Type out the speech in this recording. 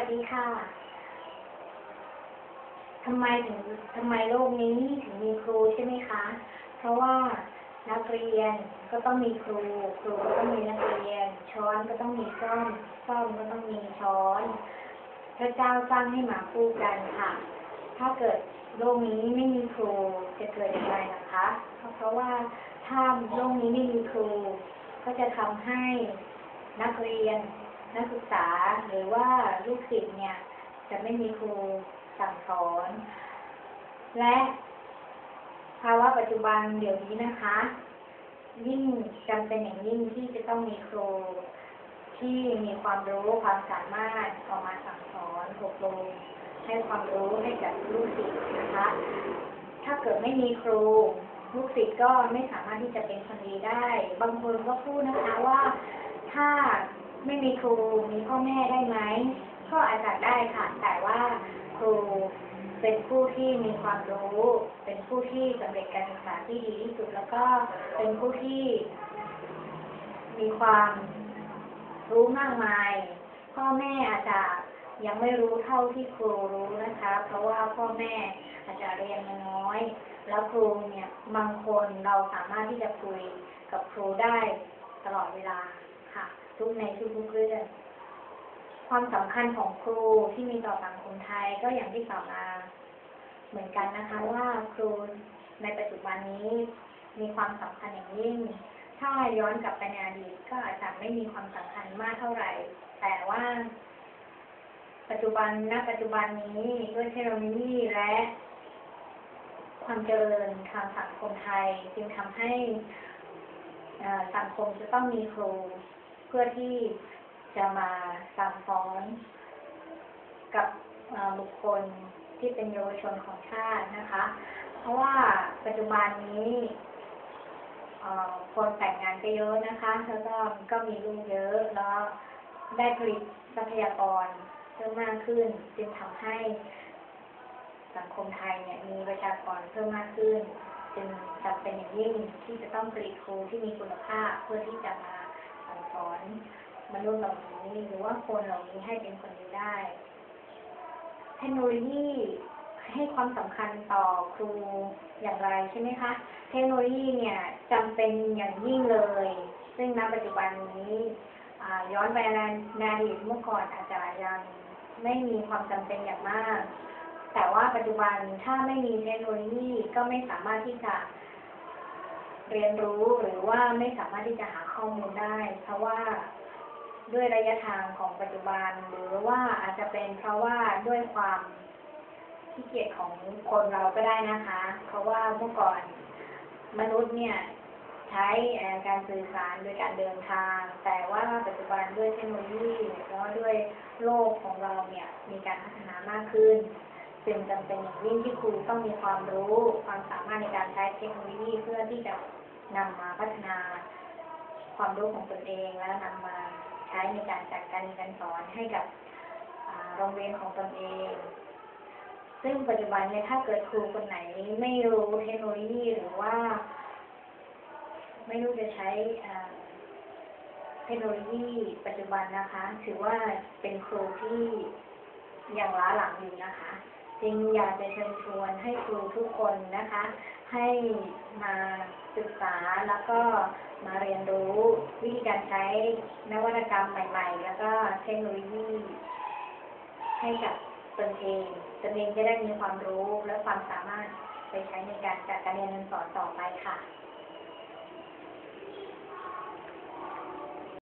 วัสดีค่ะ ทำไมถึงทำไมโลกนี้ถึงมีครูใช่ไหมคะ เพราะว่านักเรียนก็ต้องมีครู ครูก็ต้องมีนักเรียน ช้อนก็ต้องมีซ่อมซ่อมก็ต้องมีช้อน พระเจ้าสร้างให้มาคู่กันค่ะ ถ้าเกิดโลกนี้ไม่มีครูจะเกิดอย่างไรนะคะ เพราะว่าถ้าโลกนี้ไม่มีครู ก็จะทำให้นักเรียน นักศึกษาหรือว่าลูกศิษย์เนี่ย จะไม่มีครูสั่งสอน และภาวะปัจจุบันเดี๋ยวนี้นะคะ ยิ่งจำเป็นอย่างยิ่งที่จะต้องมีครูที่มีความรู้ความสามารถออกมาสั่งสอนอบรมให้ความรู้ให้กับลูกศิษย์นะคะ ถ้าเกิดไม่มีครู ลูกศิษย์ก็ไม่สามารถที่จะเป็นคนดีได้ บางคนก็พูดนะคะว่าถ้า ไม่มีครูมีพ่อแม่ได้ไหมก็อาจจะได้ค่ะ แต่ว่าครูเป็นผู้ที่มีความรู้ เป็นผู้ที่สำเร็จการศึกษาที่ดีที่สุด แล้วก็เป็นผู้ที่ มีความรู้มากมาย พ่อแม่อาจจะยังไม่รู้เท่าที่ครูรู้นะคะ เพราะว่าพ่อแม่อาจจะเรียนมาน้อย แล้วครูเนี่ยบางคนเราสามารถที่จะคุยกับครูได้ตลอดเวลาค่ะ ทุกในทุกๆเรื่องความสำคัญของครูที่มีต่อสังคมไทยก็อย่างที่กล่าวมาเหมือนกันนะคะว่าครูในปัจจุบันนี้มีความสำคัญอย่างยิ่ง ถ้าย้อนกลับไปในอดีตก็อาจจะไม่มีความสำคัญมากเท่าไหร่ แต่ว่า ปัจจุบันณปัจจุบันนี้ด้วยเทคโนโลยีและ ความเจริญทางสังคมไทยจึงทำให้สังคมจะต้องมีครู เพื่อที่จะมาสั่งสอนกับบุคคลที่เป็นเยาวชนของชาตินะคะ เพราะว่าปัจจุบันนี้คนแต่งงานก็เยอะนะคะ แล้วก็ก็มีลูกเยอะ แล้วได้ผลิตทรัพยากรเพิ่มมากขึ้น จึงทำให้สังคมไทยเนี่ยมีประชากรเพิ่มมากขึ้น จึงจำเป็นอย่างยิ่งที่จะต้องผลิตครูที่มีคุณภาพเพื่อที่จะมา อนมนุษย์เหล่านี้หรือว่าคนเหล่านี้ให้เป็นคนดีได้เทคโนโลยีให้ความสำคัญต่อครูอย่างไรใช่ไหมคะ เทคโนโลยีเนี่ยจำเป็นอย่างยิ่งเลย ซึ่งณปัจจุบันนี้ย้อนไปในอดีตเมื่อก่อนอาจจะยังไม่มีความจำเป็นอย่างมาก แต่ว่าปัจจุบันถ้าไม่มีเทคโนโลยีก็ไม่สามารถที่จะ เรียนรู้หรือว่าไม่สามารถที่จะหาข้อมูลได้ เพราะว่าด้วยระยะทางของปัจจุบัน หรือว่าอาจจะเป็นเพราะว่าด้วยความขี้เกียจของคนเราก็ได้นะคะ เพราะว่าเมื่อก่อนมนุษย์เนี่ยใช้การสื่อสารโดยการเดินทาง แต่ว่าปัจจุบันด้วยเทคโนโลยีแล้วด้วยโลกของเราเนี่ยมีการพัฒนามากขึ้นจึงจำเป็นอย่างยิ่งที่ครูต้องมีความรู้ ความสามารถในการใช้เทคโนโลยีเพื่อที่จะ นำมาพัฒนาความรู้ของตนเองแล้วนำมาใช้ในการจัดการเรียนการสอนให้กับโรงเรียนของตนเอง ซึ่งปัจจุบันเนี่ยถ้าเกิดครูคนไหนไม่รู้เทคโนโลยีหรือว่า ไม่รู้จะใช้เทคโนโลยีปัจจุบันนะคะ ถือว่าเป็นครูที่ยังล้าหลังอยู่นะคะ จึงอยากจะเชิญชวนให้ครูทุกคนนะคะ ให้มาศึกษาแล้วก็มาเรียนรู้วิธีการใช้นวัตกรรมใหม่ ๆ แล้วก็เทคโนโลยี ให้กับตนเองตนเองจะได้มีความรู้และความสามารถไปใช้ในการจัดการเรียนการสอนต่อไปค่ะ